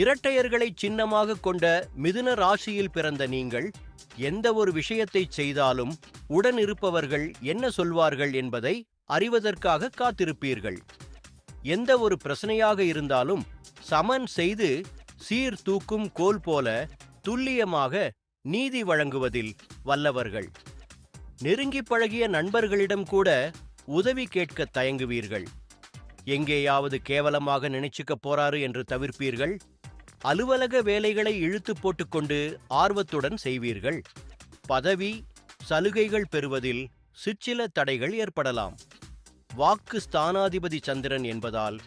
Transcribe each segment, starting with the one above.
இரட்டையர்களை சின்னமாக கொண்ட மிதுன ராசியில் பிறந்த நீங்கள் எந்த ஒரு விஷயத்தை செய்தாலும் உடன் இருப்பவர்கள் என்ன சொல்வார்கள் என்பதை அறிவதற்காக காத்திருப்பீர்கள். எந்த ஒரு பிரச்சனையாக இருந்தாலும் சமன் செய்து சீர் தூக்கும் கோல் போல துல்லியமாக நீதி வழங்குவதில் வல்லவர்கள். நெருங்கி பழகிய நண்பர்களிடம் கூட உதவி கேட்க தயங்குவீர்கள். எங்கேயாவது கேவலமாக நினைச்சுக்க போறாரு என்று தவிர்ப்பீர்கள். அலுவலக வேலைகளை இழுத்து போட்டுக்கொண்டு ஆர்வத்துடன் செய்வீர்கள். பதவி சலுகைகள் பெறுவதில் சிற்சில தடைகள் ஏற்படலாம். வாக்கு ஸ்தானாதிபதி சந்திரன் என்பதால்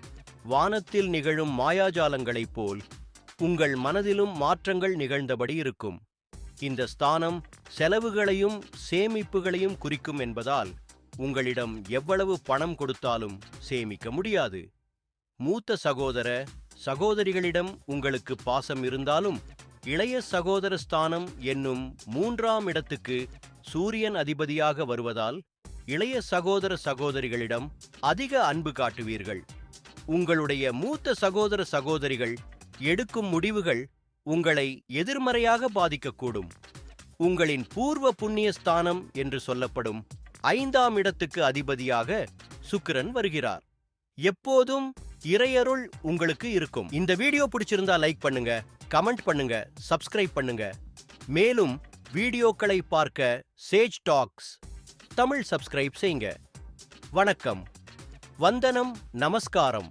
வானத்தில் நிகழும் மாயாஜாலங்களைப் போல் உங்கள் மனதிலும் மாற்றங்கள் நிகழ்ந்தபடி இருக்கும். இந்த ஸ்தானம் செலவுகளையும் சேமிப்புகளையும் குறிக்கும் என்பதால் உங்களிடம் எவ்வளவு பணம் கொடுத்தாலும் சேமிக்க முடியாது. மூத்த சகோதர சகோதரிகளிடம் உங்களுக்கு பாசம் இருந்தாலும் இளைய சகோதர ஸ்தானம் என்னும் மூன்றாம் இடத்துக்கு சூரியன் அதிபதியாக வருவதால் இளைய சகோதர சகோதரிகளிடம் அதிக அன்பு காட்டுவீர்கள். உங்களுடைய மூத்த சகோதர சகோதரிகள் எடுக்கும் முடிவுகள் உங்களை எதிர்மறையாக பாதிக்கக்கூடும். உங்களின் பூர்வ புண்ணிய ஸ்தானம் என்று சொல்லப்படும் ஐந்தாம் இடத்துக்கு அதிபதியாக சுக்கிரன் வருகிறார். எப்போதும் இறையருள் உங்களுக்கு இருக்கும். இந்த வீடியோ பிடிச்சிருந்தா லைக் பண்ணுங்க கமெண்ட் பண்ணுங்க சப்ஸ்கிரைப் பண்ணுங்க. மேலும் வீடியோக்களை பார்க்க சேஜ் டாக்ஸ் தமிழ் சப்ஸ்கிரைப் செய்யுங்க. வணக்கம். வந்தனம் நமஸ்காரம்.